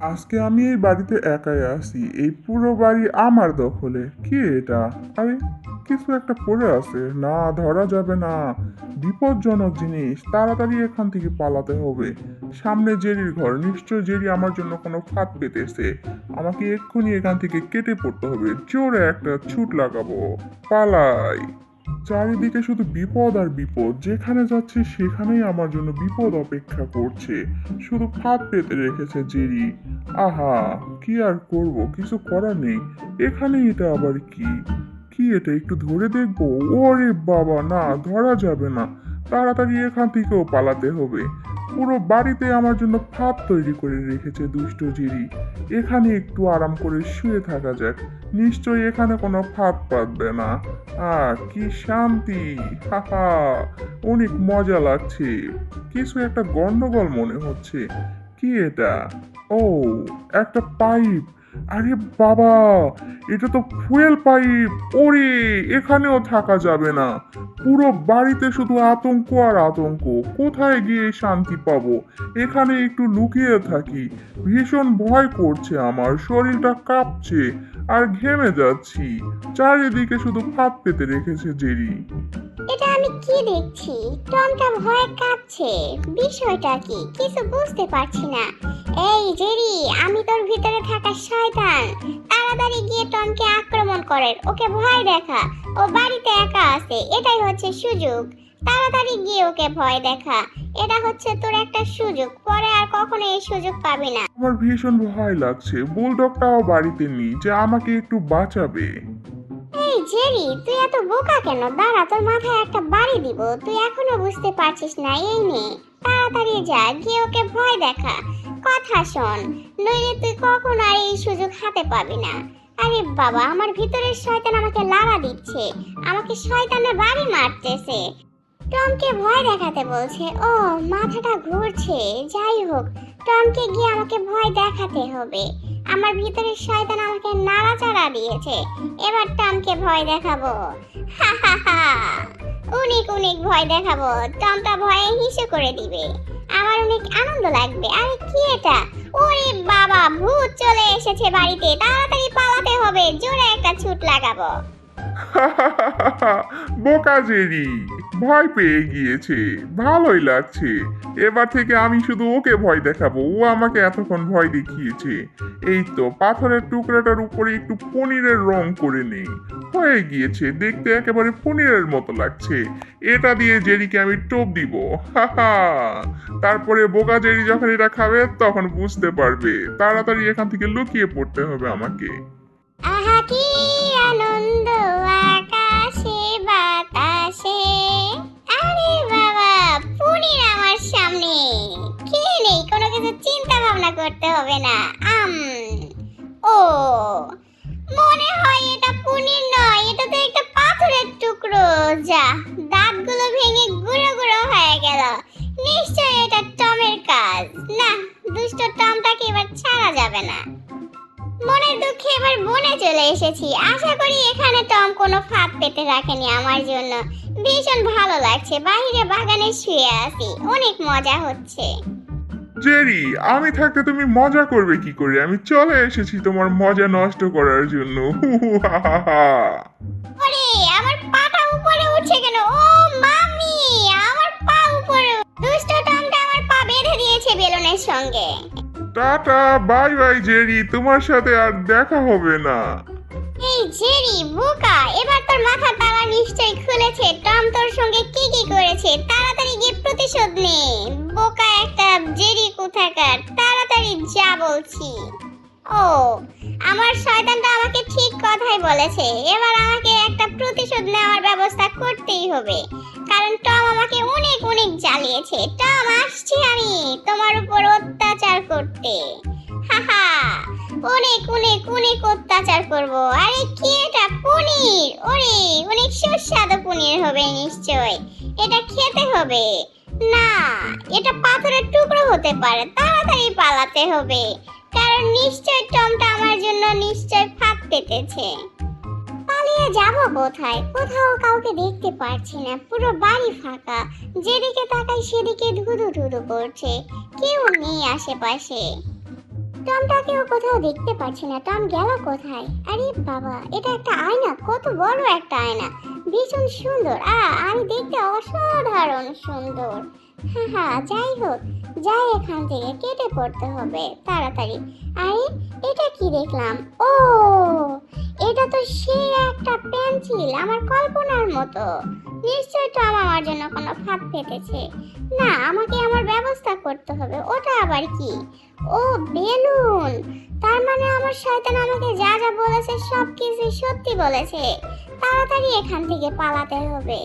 আজকে আমি এই বাড়িতে একাই আছি। এই পুরো বাড়ি আমার দখলে। কি এটা? আরে, কিছু একটা পড়ে আছে। না, ধরা যাবে না। বিপজ্জনক জিনিস। তাড়াতাড়ি এখান থেকে পালাতে হবে। সামনে জেরির ঘর। নিশ্চয় জেরি আমার জন্য কোনো ফাঁদ পেতেছে। আমাকে এক্ষুনি এখান থেকে কেটে পড়তে হবে। জোরে একটা ছুট লাগাবো। পালাই। চারিদিকে শুধু বিপদ আর বিপদ। যেখানে যাচ্ছে, সেখানেই আমার জন্য বিপদ অপেক্ষা করছে। শুধু ফাঁদ পেতে রেখেছে জেরি। আহা, কি আর করব? কিছু করার নেই। এখানে এটা আবার কি? কি এটা? একটু ধরে দেখব? ওরে বাবা, না, ধরা যাবে না। তাড়াতাড়ি এখান থেকেও পালাতে হবে। পুরো বাড়িতে আমার জন্য ফাঁদ তৈরি করে রেখেছে দুষ্ট জিরি। এখানে একটু আরাম করে শুয়ে থাকা যাক। নিশ্চয়ই এখানে কোনো ফাঁদ পাতবে না। আহ, কি শান্তি! হাহা অনেক মজা লাগছে। কিছু একটা গন্ডগোল মনে হচ্ছে। কি এটা? ও, একটা পাইপ। আরে বাবা, এটা তো ফুয়েল পাইপ। ওরে, এখানেও থাকা যাবে না। পুরো বাড়িতে শুধু আতঙ্ক আর আতঙ্ক। কোথায় গিয়ে শান্তি পাবো? এখানে একটু লুকিয়ে থাকি। ভীষণ ভয় করছে আমার, শরীরটা কাঁপছে আর ঘেমে যাচ্ছি। চারিদিকে শুধু ফাঁদ পেতে রেখেছে জেরি। এটা আমি কি দেখছি? টমটা ভয়ে কাঁপছে। বিষয়টা কি? কিছু বুঝতে পারছি না। এই, জেরি, আমি তোর ভিতরে থাকা শয়তান। তাড়াতাড়ি গিয়ে টমকে আক্রমণ করেন। ওকে ভয় দেখা। ও বাড়িতে একা আছে। এটাই হচ্ছে সুযোগ। তাড়াতাড়ি গিয়ে ওকে ভয় দেখা। এটা হচ্ছে তোর একটা সুযোগ। পরে আর কখনো এই সুযোগ পাবি না। আমার ভীষণ ভয় লাগছে। বুলডগটাও বাড়িতে নেই যে আমাকে একটু বাঁচাবে। এই জেরি, তুই এত বোকা কেন? দাঁড়া, তোর মাথায় একটা বাড়ি দিব। তুই এখনও বুঝতে পারছিস না, এই নে। তাড়াতাড়ি যা, গিয়ে ওকে ভয় দেখা। কথা শোন, নইলে তুই আর এই সুযোগ হাতে পাবি না। আরে বাবা, আমার ভিতরের শয়তান আমাকে লাড়া দিচ্ছে। আমাকে শয়তানের বাড়ি মারতেছে। টমকে ভয় দেখাতে বলছে, ও, মাথাটা ঘুরছে। যাই হোক, টমকে গিয়ে আমাকে ভয় দেখাতে হবে। আমার ভিতরের শয়তান আমাকে নাড়াচাড়া দিয়েছে। এবার টমকে ভয় দেখাবো। অনেক অনেক ভয় দেখাবো। টমটা ভয়ে হিসে করে দিবে। আমার অনেক আনন্দ লাগবে। আরে কি এটা? ওরে বাবা, ভূত চলে এসেছে বাড়িতে। তাড়াতাড়ি পালাতে হবে। জোরে একটা ছুট লাগাবো। বোকা জেরি। ভয় পেয়ে গিয়েছে। ভালোই লাগছে। এবার থেকে আমি শুধু ওকে ভয় দেখাবো। ও আমাকে এতক্ষণ ভয় দেখিয়েছে। এই তো পাথরের টুকরাটার উপরে একটু পনিরের রং করে নেই। হয়ে গিয়েছে। দেখতে একেবারে পনিরের মতো লাগছে। এটা দিয়ে জেরিকে আমি টোপ দিব। তারপরে বোকা জেরি যখন এটা খাবে, তখন বুঝতে পারবে। তাড়াতাড়ি এখান থেকে লুকিয়ে পড়তে হবে আমাকে। আহা আনন্দ, আকাশে, বাতাসে। আরে বাবা পনির আমার সামনে। কে নেই, কোনো কিছু চিন্তা ভাবনা করতে হবে না। আম, ও, মনে হয় এটা পনির নয়, এটা একটা পাথরের টুকরো। যা দাঁতগুলো ভেঙে গুঁড়ো গুঁড়ো হয়ে গেল। নিশ্চয়ই এটা টমের কাজ। না, দুষ্ট টমটাকে এবার ছাড়া যাবে না। মনের দুঃখে এবার বনে চলে এসেছি। আশা করি এখানে টম কোনো ফাঁদ পেতে রাখেনি আমার জন্য। ভীষণ ভালো লাগছে বাইরে বাগানে শুয়ে আছি। অনেক মজা হচ্ছে। জেরি আমি থাকতে তুমি মজা করবে কি করে? আমি চলে এসেছি তোমার মজা নষ্ট করার জন্য। ওরে আমার পাটা উপরে উঠছে কেন? ও মামি আমার পা উপরে দুষ্ট টমটা আমার পা বেঁধে দিয়েছে বেলুনের সঙ্গে। টাটা, বাই বাই জেরি, তোমার সাথে আর দেখা হবে না। এই জেরি, বোকা, এবার তোর মাথার তালা নিশ্চয়ই খুলেছে। টম তোর সঙ্গে কি কি করেছে? তাড়াতাড়ি গিয়ে প্রতিশোধ নে। বোকা একটা জেরি কোথাকার, তাড়াতাড়ি যা বলছি। ও, আমার শয়তানটা আমাকে ঠিক কথাই বলেছে। এবার আমাকে একটা প্রতিশোধ নেওয়ার ব্যবস্থা করতেই হবে। কারণ টম আমাকে অনেক অনেক জ্বালিয়েছে। অনেক অত্যাচার করব। আরে কি এটা? পনির? ওরে, অনেক সুস্বাদু পনির হবে নিশ্চয় এটা খেতে হবে। না, এটা পাথরের টুকরো হতে পারে। তাড়াতাড়ি পালাতে হবে। কারণ নিশ্চয় টমটা আমার জন্য নিশ্চয় ফাঁদ পেতেছে। পালিয়ে যাব কোথায়? কোথাও কাউকে দেখতে পারছি না। পুরো বাড়ি ফাঁকা। যেদিকে তাকাই সেদিকে ধুধু ধুধু করছে। কেউ নেই আশেপাশে। টমটাকেও কোথাও দেখতে পাচ্ছি না। টম গেল কোথায়? আরে বাবা, এটা একটা আয়না, কত বড় একটা আয়না। ভীষণ সুন্দর। আ, আমি দেখতে অসাধারণ সুন্দর। হ্যাঁ হ্যাঁ যাই হোক, যাই এখান থেকে, কেটে পড়তে হবে, তাড়াতাড়ি। আরে, এটা কি দেখলাম? ও! এটা তো সেই একটা পেন্সিল, আমার কল্পনার মতো। নিশ্চয় টম আমার জন্য কোনো ফাঁদ পেতেছে না, আমাকে আমার ব্যবস্থা করতে হবে, ওটা আবার কি? ও, বেলুন! তার মানে আমার শয়তান আমাকে যা যা বলেছে সব কিছু সত্যি বলেছে। তাড়াতাড়ি এখান থেকে পালাতে হবে।